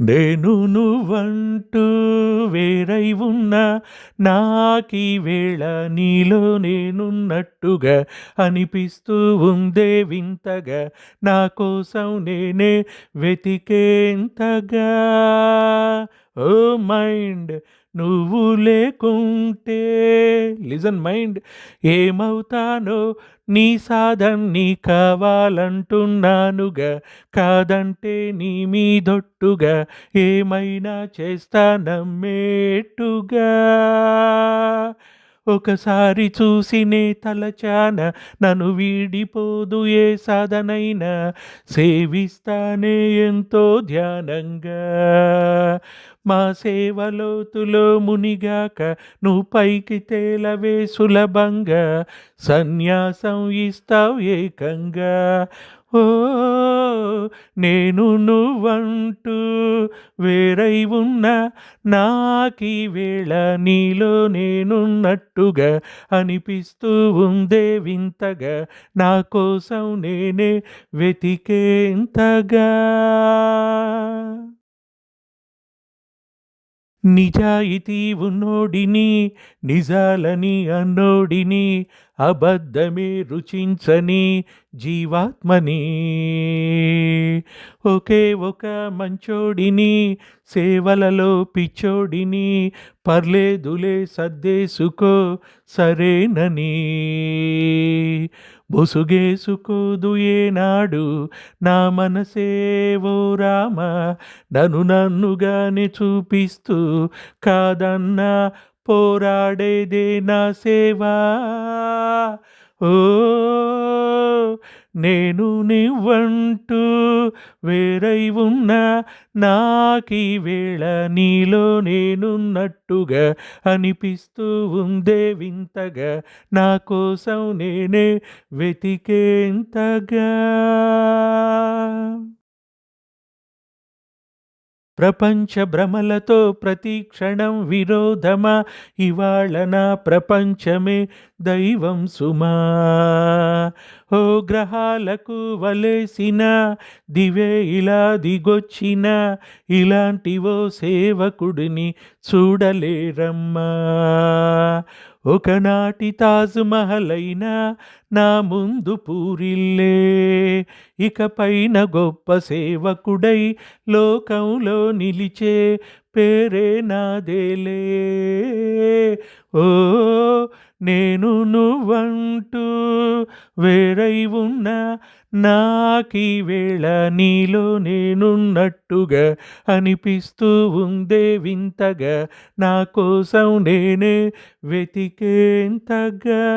నేను నువ్వంటూ వేరై ఉన్నా నాకీ వేళ నీలో నేనున్నట్టుగా అనిపిస్తూ ఉందే వింతగా. నా కోసం నేనే వెతికేంతగా? ఓ మైండ్ నువ్వు లేకుంటే లిజన్ మైండ్ ఏమవుతానో నీ సాధన్ని కావాలంటున్నానుగా కాదంటే నీ మీదొట్టుగా ఏమైనా చేస్తా నమ్మేట్టుగా ఒకసారి చూసినే తలచాన నన్ను వీడిపోదు ఏ సాధనైనా. సేవిస్తానే ఎంతో ధ్యానంగా. మా సేవలోతులో మునిగాక నువ్వు పైకి తేలవే సులభంగా. సన్యాసం ఇస్తావు ఏకంగా. ఓ నేను నువ్వంటూ వేరై ఉన్న నాకీ వేళ నీలో నేనున్నట్టుగా అనిపిస్తూ ఉందే వింతగా. నా కోసం నేనే వెతికేంతగా? నిజాయితీ ఉన్నోడిని నిజాలని అన్నోడిని అబద్ధమే రుచించని జీవాత్మని. ఒకే ఒక మంచోడిని సేవలలో పిచ్చోడిని పర్లేదులే సర్దేసుకో సరేనని. బొసుగేసుకోదు ఏనాడు నా మనసేవో రామ. నన్ను నన్నుగానే చూపిస్తూ కాదన్నా పోరాడేదే నా సేవా. ఓ నేను నివ్వంటూ వేరై ఉన్నా నాకీ వేళ నీలో నేనున్నట్టుగా అనిపిస్తూ ఉందే వింతగా. నా కోసం నేనే వెతికేంతగా? ప్రపంచ భ్రమలతో ప్రతి క్షణం విరోధమా? ఇవాళ నా ప్రపంచమే దైవం సుమా. ఓ గ్రహాలకు వలేసిన దివే ఇలా దిగొచ్చిన ఇలాంటివో సేవకుడిని చూడలేరమ్మా. ఒకనాటి తాజ్ మహల్ అయినా నా ముందు పూరిల్లే ఇకపైన గొప్ప సేవకుడై లోకంలో నిలిచే పేరే నాదేలే. ఓ నేను నువ్వంటూ వేరై ఉన్నా నాకీ వేళ నీలో నేనున్నట్టుగా అనిపిస్తూ ఉందే వింతగా. నా కోసం నేనే వెతికేంతగా?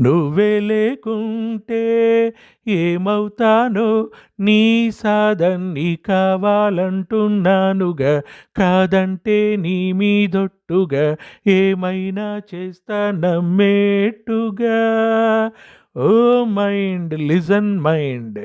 నువ్వే లేకుంటే ఏమవుతానో నీ సాధన్ని కావాలంటున్నానుగా. కాదంటే నీ మీదొట్టుగా ఏమైనా చేస్తా నమ్మేట్టుగా. Oh mind listen mind